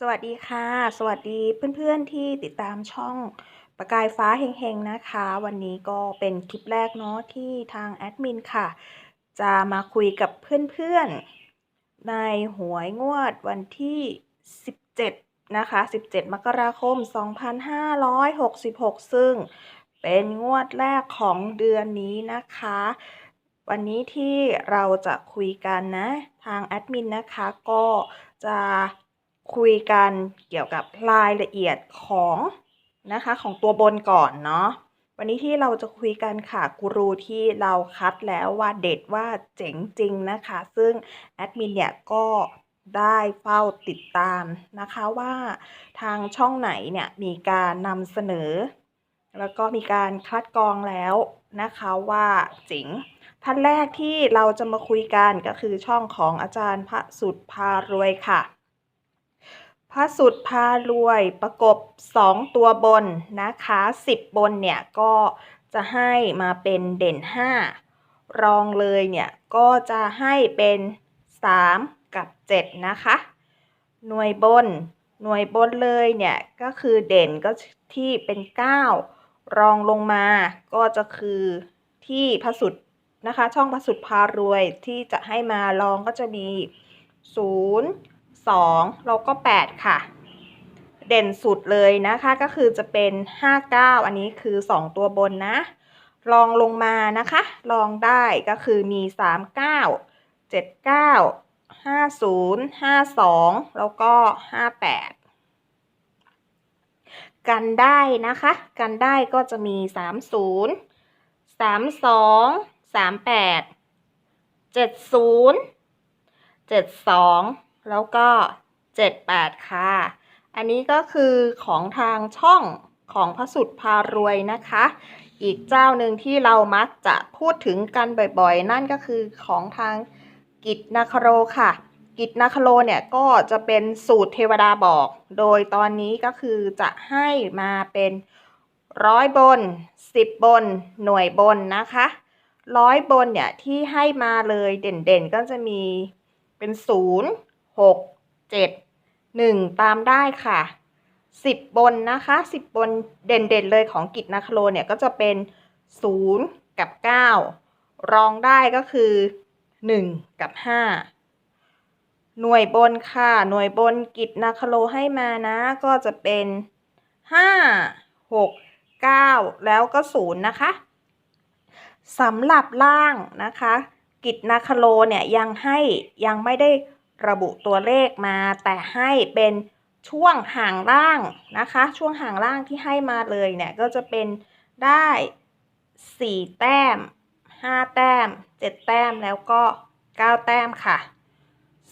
สวัสดีค่ะ สวัสดีเพื่อนๆที่ติดตามช่องประกายฟ้าเฮงๆนะคะ วันนี้ก็เป็นคลิปแรกเนาะที่ทางแอดมินค่ะ จะมาคุยกับเพื่อนๆ ในหวยงวดวันที่ 17 นะคะ 17 มกราคม 2566 ซึ่งเป็นงวดแรกของเดือนนี้นะคะ วันนี้ที่เราจะคุยกันนะ ทางแอดมินนะคะก็จะ คุยกันเกี่ยวกับรายละเอียดของนะคะของตัวบนก่อนเนาะวันนี้ที่เราจะคุยกันค่ะกูรูที่เราคัดแล้วว่าเด็ดว่าเจ๋งจริงนะคะ ซึ่งแอดมินเนี่ยก็ได้เฝ้าติดตามนะคะว่าทางช่องไหนเนี่ยมีการนำเสนอ แล้วก็มีการคัดกรองแล้วนะคะว่าเจ๋งท่านแรกที่เราจะมาคุยกันก็คือช่องของอาจารย์พระสุดพารวยค่ะ พระสุดพารวยประกบ 2 ตัวบนนะคะ 10 บนเนี่ยก็จะให้มาเป็นเด่น 5 รองเลยเนี่ยก็จะให้เป็น 3 กับ 7 นะคะ หน่วยบนหน่วยบนเลยเนี่ยก็คือเด่นก็ที่เป็น 9 รองลงมาก็จะคือที่พระสุดนะคะ ช่องพระสุดพารวยที่จะให้มาลองก็จะมี 0 2 แล้วก็ 8 ค่ะ เด่นสุดเลยนะคะก็คือจะเป็น 59 อันนี้คือ 2 ตัวบนนะลองลงมานะคะ ลองได้ก็คือมี 39 79 50 52 แล้วก็ 58 กันได้นะคะ กันได้ก็จะมี 30 32 38 70 72 แล้วก็ 78 ค่ะ อันนี้ก็คือของทางช่องของพระสุดพารวยนะคะ อีกเจ้าหนึ่งที่เรามักจะพูดถึงกันบ่อยๆ นั่นก็คือของทางกิจนาคโรค่ะ กิจนาคโรเนี่ยก็จะเป็นสูตรเทวดาบอก โดยตอนนี้ก็คือจะให้มาเป็นร้อยบน10บน หน่วยบนนะคะร้อยบนเนี่ยที่ให้มาเลยเด่นๆก็จะมีเป็นศูนย์ 0 6 7 1ตามได้ค่ะ10บนนะคะ10บนเด่นๆเลยของกิจนาคโลเนี่ยก็จะเป็น0กับ9รองได้ก็คือ1กับ5หน่วยบนค่ะ หน่วยบนกิจนาคโลให้มานะ ก็จะเป็น5 6 9แล้วก็0นะคะสำหรับล่างนะคะ กิจนาคโลเนี่ยยังให้ยังไม่ได้ ระบุตัวเลขมาแต่ให้เป็นช่วงห่างล่างนะคะ ช่วงห่างล่างที่ให้มาเลยเนี่ยก็จะเป็นได้ 4 แต้ม 5 แต้ม 7 แต้มแล้วก็ 9 แต้มค่ะ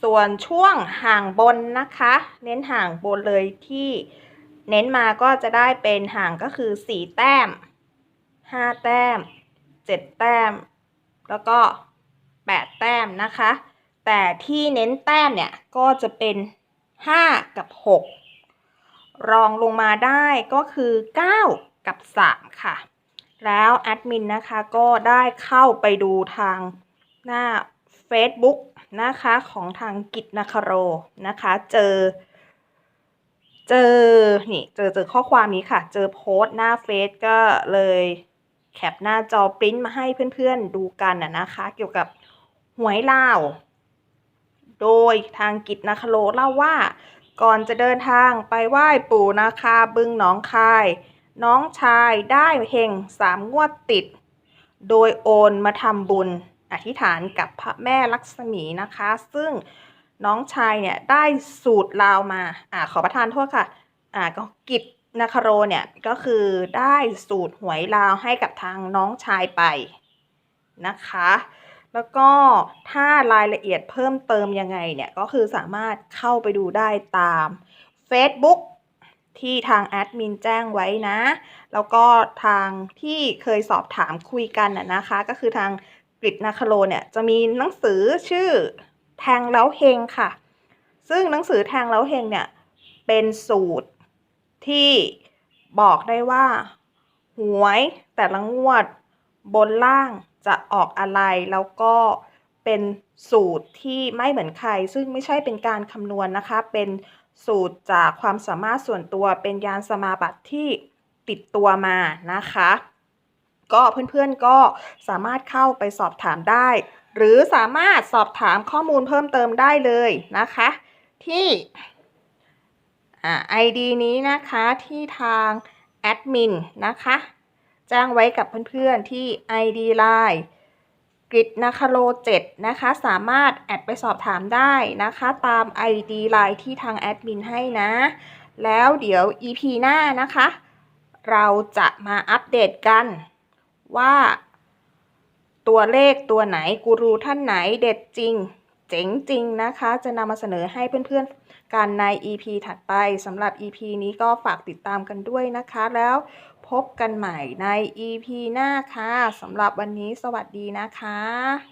ส่วนช่วงห่างบนนะคะ เน้นห่างบนเลยที่เน้นมาก็จะได้เป็นห่างก็คือ 4 แต้ม 5 แต้ม 7 แต้ม แล้วก็ 8 แต้มนะคะ แต่ที่เน้นแต้มเนี่ยก็จะเป็น 5 กับ 6 รองลงมาได้ก็คือ 9 กับ 3 ค่ะ แล้วแอดมินนะคะก็ได้เข้าไปดูทางหน้า Facebook นะคะของทางกิจนาคโรนะคะ เจอ เจอ นี่เจอเจอข้อความนี้ค่ะ เจอโพสต์หน้าเฟซก็เลยแคปหน้าจอปริ้นมาให้เพื่อนๆดูกันนะนะคะ เกี่ยวกับหวยลาว โดยทางกิจนาคโลเล่าว่า ก่อนจะเดินทางไปไหว้ปู่นาคาบึงหนองคาย น้องชายได้เฮงสามงวดติด โดยโอนมาทำบุญ อธิษฐานกับพระแม่ลักษมีนะคะ ซึ่งน้องชายเนี่ยได้สูตรลาวมาอ่าขอประทานโทษค่ะอ่าก็กิจนาคาโรเนี่ยก็คือได้สูตรหวยลาวให้กับทางน้องชายไปนะคะ แล้วก็ถ้ารายละเอียดเพิ่มเติมยังไงเนี่ย ก็คือสามารถเข้าไปดูได้ตาม Facebook ที่ทางแอดมินแจ้งไว้นะ แล้วก็ทางที่เคยสอบถามคุยกันน่ะนะคะ ก็คือทางกริดนาคาโลเนี่ย จะมีหนังสือชื่อแทงแล้วเฮงค่ะ ซึ่งหนังสือแทงแล้วเฮงเนี่ย เป็นสูตรที่บอกได้ว่า หวยแต่ละงวดบนล่าง จะออกอะไรแล้วก็เป็นสูตรที่ไม่เหมือนใคร ซึ่งไม่ใช่เป็นการคำนวณนะคะ เป็นสูตรจากความสามารถส่วนตัวเป็นยานสมาบัติที่ติดตัวมานะคะ ก็เพื่อนๆก็สามารถเข้าไปสอบถามได้ หรือสามารถสอบถามข้อมูลเพิ่มเติมได้เลยนะคะ ที่อ่า ID นี้นะคะที่ทางแอดมินนะคะ แจ้งไว้กับเพื่อนๆที่ ID Line กริดนาคาโล7นะคะ สามารถแอดไปสอบถามได้นะคะ ตาม ID Line ที่ทางแอดมินให้นะ แล้วเดี๋ยว EP หน้านะคะ เราจะมาอัปเดตกันว่าตัวเลขตัวไหนกูรูท่านไหนเด็ดจริง เจ๋งจริงนะคะ จะนำมาเสนอให้เพื่อนๆกันใน EP ถัดไปสำหรับ EP นี้ก็ฝากติดตามกันด้วยนะคะแล้ว พบกันใหม่ใน EP หน้าค่ะสำหรับวันนี้สวัสดีนะคะ